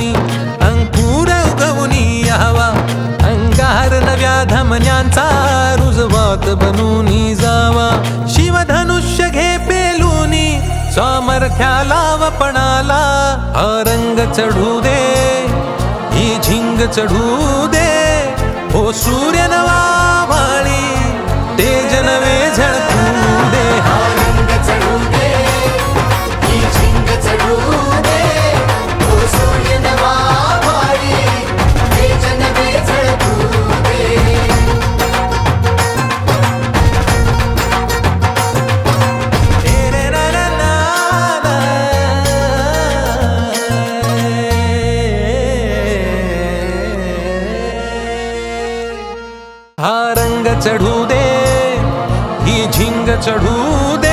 मधुनी अंकुर उगवनी यावा अंगार नव्या धमन्यांचा रुजवात बनूनी जावा. शिवधनुष्य घे पेलूनी सामर्थ्याला वपणाला हा रंग चढू दे ही झिंग चढू दे. हो सूर्य हा रंग चढू दे ही झिंग चढू दे.